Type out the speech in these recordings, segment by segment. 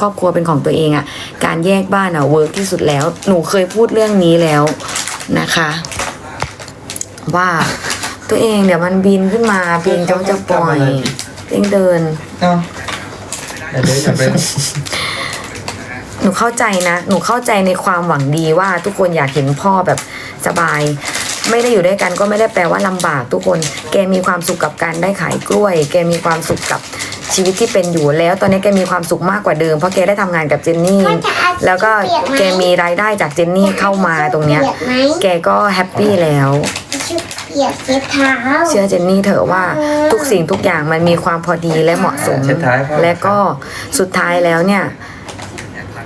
ครอบครัวเป็นของตัวเองอะการแยกบ้านอะเวิร์กที่สุดแล้ว หนูเคยพูดเรื่องนี้แล้วนะคะ ว่าตัวเองเดี๋ยวมันบินขึ้นมาเพลงจ้องจะปล่อยเพลงเดินเนาะอย่าเดินอย่าเดินหนูเข้าใจนะ หนูเข้าใจในความหวังดีว่าทุกคนอยากเห็นพ่อแบบสบาย ไม่ได้อยู่ด้วยกันก็ไม่ได้แปลว่าลำบากทุกคน แกมีความสุขกับการได้ขายกล้วย แกมีความสุขกับ ชีวิตที่เป็นอยู่แล้ว ตอนนี้แกมีความสุขมากกว่าเดิม เพราะแกได้ทำงานกับเจนนี่ แล้วก็แกมีรายได้จากเจนนี่เข้ามาตรงเนี้ยเปียกไหมแกก็แฮปปี้แล้วชุดเปียกเช็ดเท้าเชื่อเจนนี่เถอะว่าทุกสิ่งทุกอย่างมันมีความพอดีและเหมาะสม เช็ดท้ายพ่อ และก็สุดท้ายแล้วเนี่ย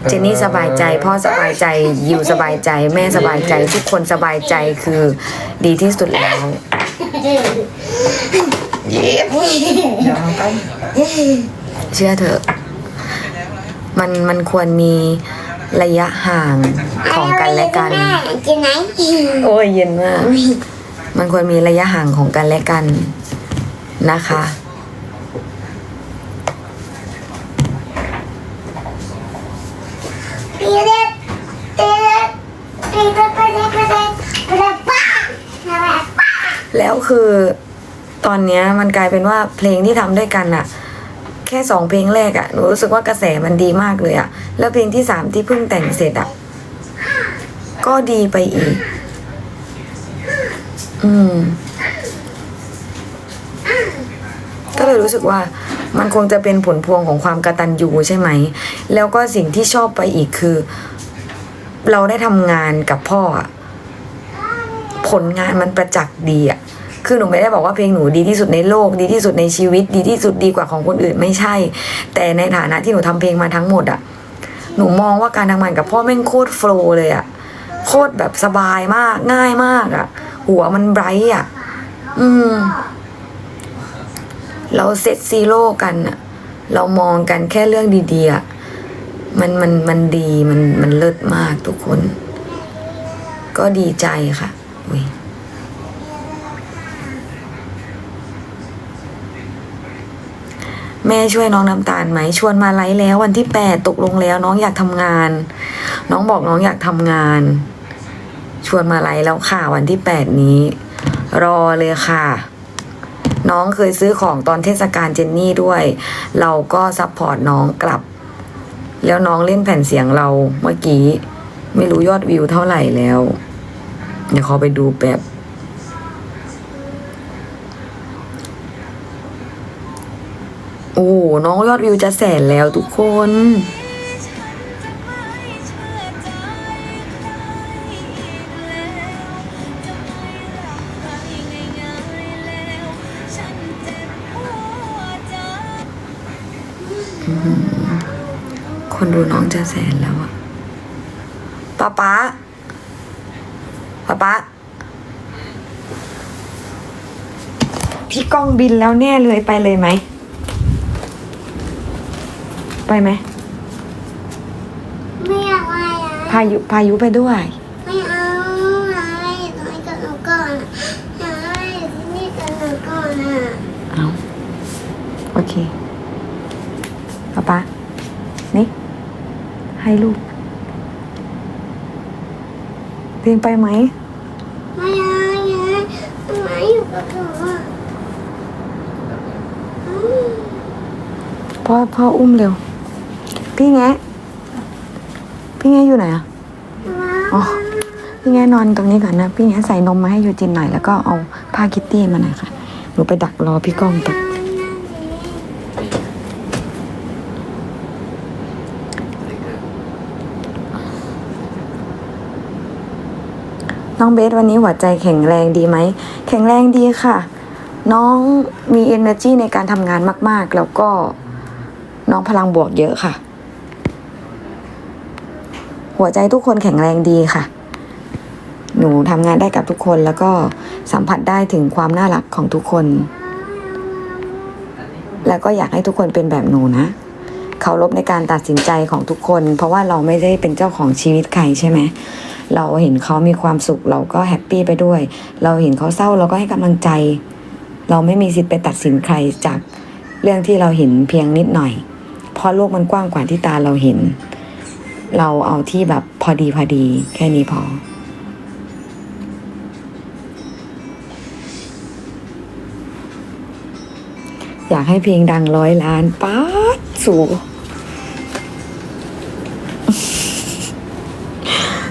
เจนนี่สบายใจ พ่อสบายใจยิวสบายใจ แม่สบายใจ ทุกคนสบายใจคือดีที่สุดแล้วอย่ามาใกล้ เชื่อเถอะ มันมันควรมีระยะห่างของกันและกัน กินไหนโอ้ยเย็นมาก มันควรมีระยะห่างของกันและกันนะคะปีเด็ดปีเด็ดปีเด็ดปีเด็ดปีเด็ดปีเด็ดป้าป้าแล้วคือ ตอนเนี้ยมันกลายเป็นว่าเพลงที่ทำด้วยกันอะแค่สองเพลงแรกอะหนูรู้สึกว่ากระแสมันดีมากเลยอะแล้วเพลงที่สามที่เพิ่งแต่งเสร็จอะก็ดีไปอีก อืม ก็เลยรู้สึกว่ามันคงจะเป็นผลพวงของความกระตันยูใช่ไหม แล้วก็สิ่งที่ชอบไปอีกคือ เราได้ทำงานกับพ่อ ผลงานมันประจักษ์ดีอะ คือหนูไม่ได้บอกว่าเพลงหนูดีที่สุดในโลก ดีที่สุดในชีวิต ดีที่สุดดีกว่าของคนอื่นไม่ใช่ แต่ในฐานะที่หนูทำเพลงมาทั้งหมดอะหนูมองว่าการทำงานกับพ่อแม่งโคตรโฟล์เลยอะโคตรแบบสบายมากง่ายมากอะหัวมันไบรท์อะอืม เราเซตซีโร่กันอะเรามองกันแค่เรื่องดีๆอะมันมันมันดีมันมันเลิศมากทุกคน ก็ดีใจค่ะอุ๊ย ม่ช่วยน้องน้ำตาลไหมชวนมาไลฟ์แล้ววันที่แปดตกลงแล้วน้องอยากทำงาน น้องบอกน้องอยากทำงาน ชวนมาไลฟ์แล้วค่ะวันที่แปดนี้ รอเลยค่ะ น้องเคยซื้อของตอนเทศกาลเจนนี่ด้วย เราก็ซัพพอร์ตน้องกลับ แล้วน้องเล่นแผ่นเสียงเราเมื่อกี้ ไม่รู้ยอดวิวเท่าไหร่แล้ว เดี๋ยวขอไปดูแบบ โอ้น้องยอดวิวจะแสนแล้วทุกคน คนดูน้องจะแสนแล้วอะป๊าป๊าป๊าป๊าพี่กองบินแล้วแน่เลยไปเลยไหม ไปไหม ไม่เอาอะไรอะพายุพายุไปด้วย ไม่เอาอะไรน้อยกับหนูก่อนอะไรที่นี่กับหนูก่อนอะเอาโอเคป๊าป๊านี่ ให้ลูกเพลงไปไหม ไม่เอาอย่าไม่อยู่กับหนูอะอืมพ่อพ่ออุ้มเร็ว พี่แงะพี่แงะอยู่ไหนอะอ๋อ พี่แงะนอนตรงนี้ก่อนนะ พี่แงะใส่นมมาให้ยูจินหน่อยแล้วก็เอาผ้าคิตตี้มาหน่อยค่ะ หนูไปดักรอพี่ก้องตักน้องเบสวันนี้หัวใจแข็งแรงดีไหม แข็งแรงดีค่ะ น้องมี energy ในการทำงานมาก ๆ แล้วก็น้องพลังบวกเยอะค่ะ หัวใจทุกคนแข็งแรงดีค่ะ หนูทำงานได้กับทุกคนแล้วก็สัมผัสได้ถึงความน่ารักของทุกคน แล้วก็อยากให้ทุกคนเป็นแบบหนูนะเคารพในการตัดสินใจของทุกคน เพราะว่าเราไม่ได้เป็นเจ้าของชีวิตใครใช่ไหมเราเห็นเขามีความสุขเราก็แฮปปี้ไปด้วย เราเห็นเขาเศร้าเราก็ให้กำลังใจ เราไม่มีสิทธิ์ไปตัดสินใครจากเรื่องที่เราเห็นเพียงนิดหน่อย เพราะโลกมันกว้างกว่าที่ตาเราเห็น เราเอาที่แบบพอดีพอดี แค่นี้พอ อยากให้เพลงดังร้อยล้านป๊าดสู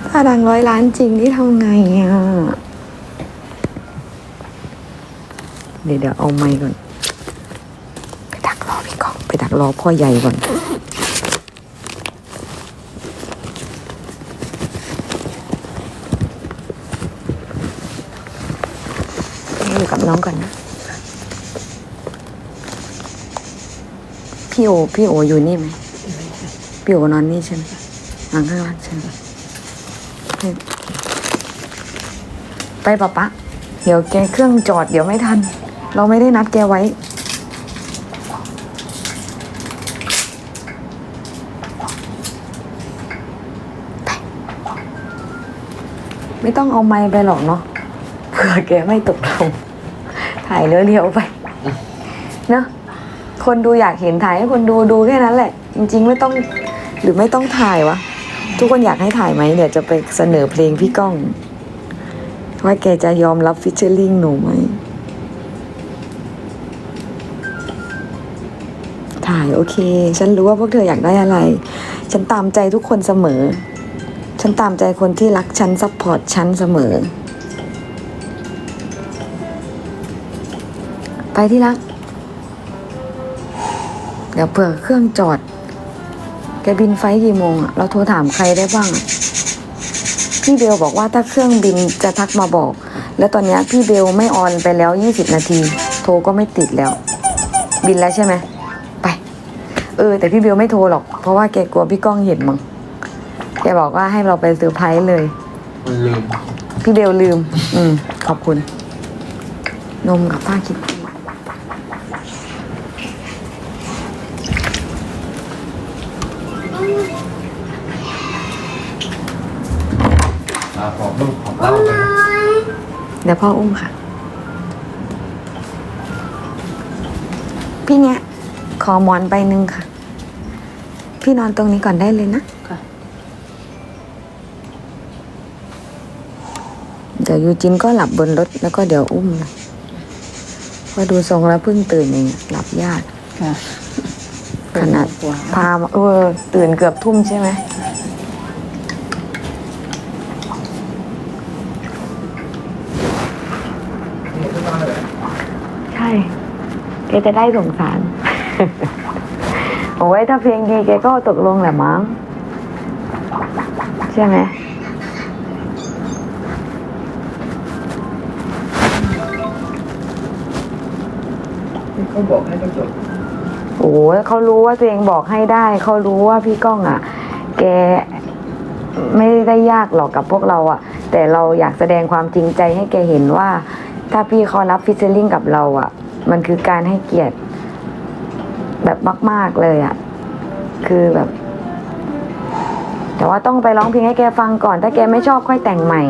ถ้าดังร้อยล้านจริงนี่ทำไงอะ เดี๋ยวเดี๋ยวเอาไม้ก่อน ไปดักรอพี่กอง ไปดักรอพ่อใหญ่ก่อน อยู่กับ น้องก่อนนะ พี่โอ พี่โออยู่นี่ไหม พี่โอนอนนี่ใช่ไหมนอนข้างล่างใช่ไหมไปปะปะ เดี๋ยวแกเครื่องจอดเดี๋ยวไม่ทัน เราไม่ได้นัดแกไว้ไปไม่ต้องเอาไม้ไปหรอกเนาะเผื่อแกไม่ตกลง ถ่ายเรียวๆไปเนอะคนดูอยากเห็นถ่ายให้คนดูดูแค่นั้นแหละ จริง ๆ ไม่ต้องหรือไม่ต้องถ่ายวะ ทุกคนอยากให้ถ่ายไหมเดี๋ยวจะไปเสนอเพลงพี่ก้อง ว่าแกจะยอมรับฟิชเชอร์ลิงหนูไหมถ่ายโอเค ฉันรู้ว่าพวกเธออยากได้อะไร ฉันตามใจทุกคนเสมอ ฉันตามใจคนที่รักฉันซัพพอร์ตฉันเสมอ ที่รัก เดี๋ยวเผื่อเครื่องจอด แกบินไฟล์กี่โมงอะเราโทรถามใครได้บ้างอะพี่เบลบอกว่าถ้าเครื่องบินจะทักมาบอก แล้วตอนเนี้ยพี่เบลไม่ออนไปแล้วยี่สิบนาที โทรก็ไม่ติดแล้ว บินแล้วใช่ไหมไป เออ แต่พี่เบลไม่โทรหรอก เพราะว่าแกกลัวพี่ก้องเห็นมั้ง แกบอกว่าให้เราไปเซอร์ไพรส์เลยมันลืม พี่เบลลืม อืม ขอบคุณ นมกับผ้าคิด ตี้อ่าขอบลูกของเล่าไปเดี๋ยวพ่ออุ้มค่ะ พี่เนี้ยขอหมอนใบหนึ่งค่ะ พี่นอนตรงนี้ก่อนได้เลยนะค่ะ เดี๋ยวยูจินก็หลับบนรถแล้วก็เดี๋ยวอุ้มนะเพอดูทรงแล้วเพิ่งตื่นเองหลับยากค่ะขนาดกว่าพามาเออตื่นเกือบทุ่มใช่ไหม นี่ขึ้นมาเลย ใช่ แกจะได้สงสาร โอ้ยถ้าเพลงดีแกก็ตกลงแหละมั้งใช่ไหมนี่เขาบอกให้ก็จบโอ้ยเขารู้ว่าตัวเองบอกให้ได้ เขารู้ว่าพี่ก้องอะ แกไม่ได้ยากหรอกกับพวกเราอะ แต่เราอยากแสดงความจริงใจให้แกเห็นว่า ถ้าพี่เขารับฟิชเชอร์ลิงกับเราอะ มันคือการให้เกียรติแบบมาก ๆเลยอะ คือแบบ แต่ว่าต้องไปร้องเพลงให้แกฟังก่อน ถ้าแกไม่ชอบค่อยแต่งใหม่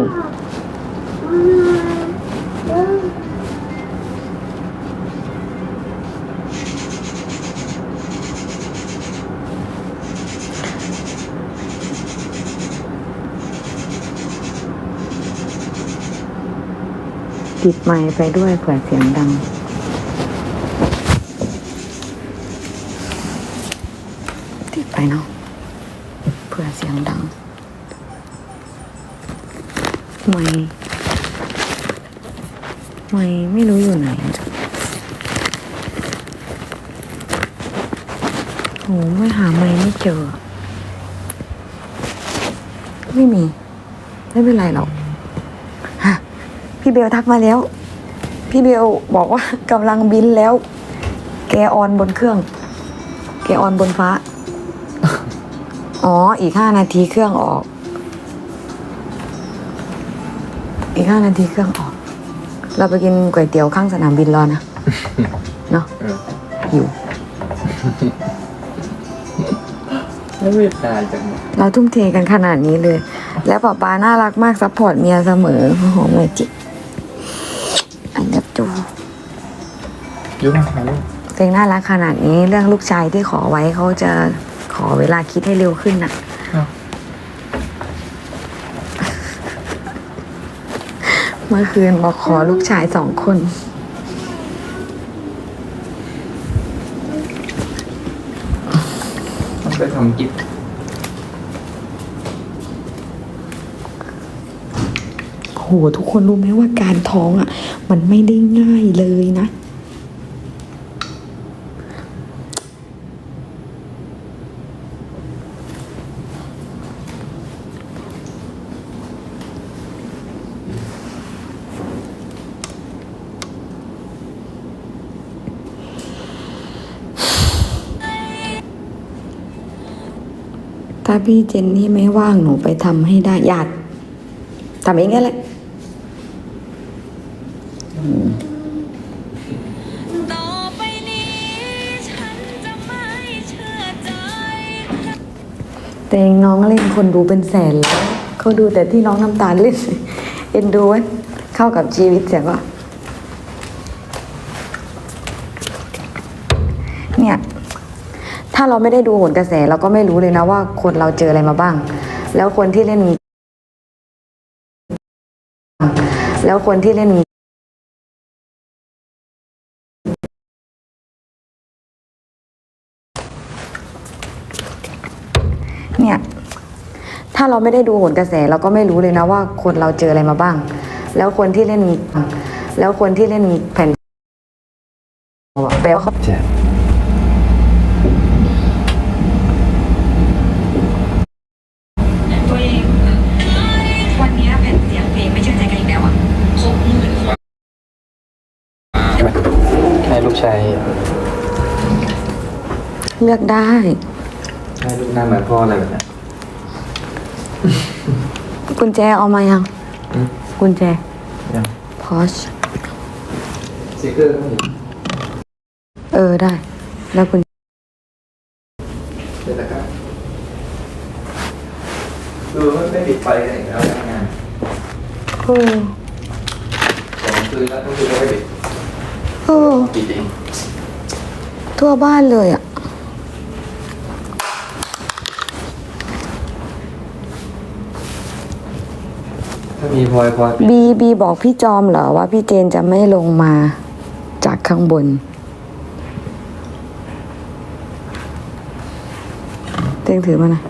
ติดไมค์ไปด้วยเผื่อเสียงดัง ติดไป เนาะเผื่อเสียงดังไม่ไม่ไม่รู้อยู่ไหนโหไม่หาไม่ไม่เจอ ไม่มี ไม่เป็นไรหรอกฮะพี่เบลทักมาแล้ว พี่เบลบอกว่ากำลังบินแล้ว แกออนบนเครื่อง แกออนบนฟ้า อ๋อ อีกห้านาทีเครื่องออก อีกห้านาทีเครื่องออก เราไปกินก๋วยเตี๋ยวข้างสนามบินรอนะ เนาะเออหิวแล้วเวียดนามจังเราทุ่มเทกันขนาดนี้เลย แล้วป๊าป๊าน่ารักมากซัพพอร์ตเมียเสมอหอมเลยจิอันเดับจูยุ่งมาลูกเพลงน่ารักขนาดนี้เรื่องลูกชายที่ขอไว้เขาจะข อเวลาคิดให้เร็วขึ้นน่ะ เมื่อคืนบอกขอลูกชายสองคน ต้องไปทำกิฟต์โหทุกคนรู้ไหมว่าการท้องอะ มันไม่ได้ง่ายเลยนะ ถ้าพี่เจนนี่ไม่ว่างหนูไปทำให้ได้หยาดทำเองแค่แหละต่อไปนี้ฉันจะไม่เชื่อใจแต่เองน้องเล่นคนดูเป็นแสนแล้วเขาดูแต่ที่น้องน้ำตาลเล่น เอ็นดูเว้ยเข้ากับชีวิตเสียก็เนี่ย ถ้าเราไม่ได้ดูโหนกระแสเราก็ไม่รู้เลยนะว่าคนเราเจออะไรมาบ้าง แล้วคนที่เล่น แล้วคนที่เล่นเนี่ยถ้าเราไม่ได้ดูโหนกระแสเราก็ไม่รู้เลยนะว่าคนเราเจออะไรมาบ้าง แล้วคนที่เล่น แล้วคนที่เล่นแผ่นแปลว่าเขา เจ็บ ตัวเองวันนี้แผ่นเสียงเพลงไม่เชื่อใจกันอีกแล้วอะหกหมื่น ใช่ไหม ให้ลูกชายเลือกได้ ให้ลูกหน้าเหมือนพ่ออะไรแบบเนี้ยกุญแจเอามายัง อืมกุญแจยังพอชสติ๊กเกอร์ก็มีเออได้ แล้วกุญเดี๋ยวนะครับดูว่าไม่ปิดไฟกันอีกแล้วทำงานเออสองคืนแล้วต้องคืนก็ไม่ปิดเออปิดเองทั่วบ้านเลยอะถ้ามีพลอยพลอยปิดบีบีบอกพี่จอมเหรอว่าพี่เจนจะไม่ลงมาจากข้างบนเต็งถือมาหน่อย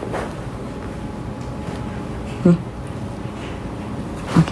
นี่ โอเค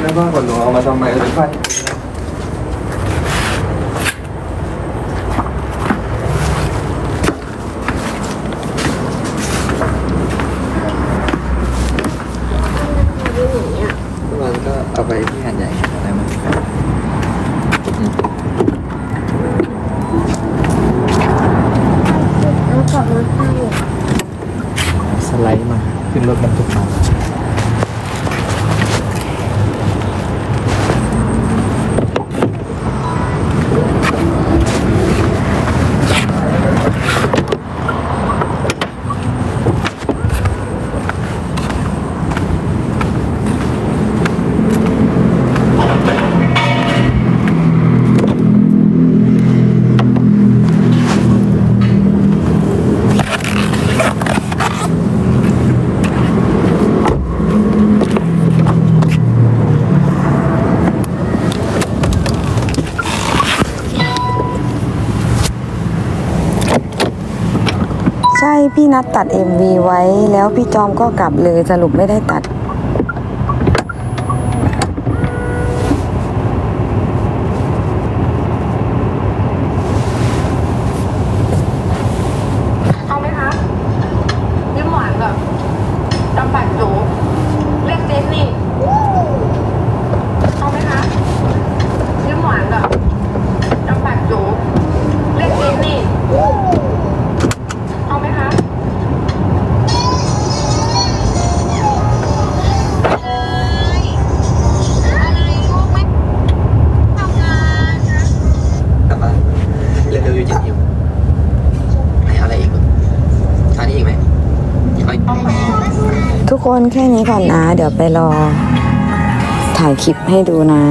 แล้วบ้านก่อนหนูเอามาทำไมเอาไปฟาดทุกวันก็เอาไปที่หาดใหญ่อะไรมัน เอากลับมาให้ สไลด์ มาขึ้ ใช่พี่นัดตัด MV ไว้แล้วพี่จอมก็กลับเลยสรุปไม่ได้ตัด แค่นี้ก่อนนะ เดี๋ยวไปรอถ่ายคลิปให้ดูนะ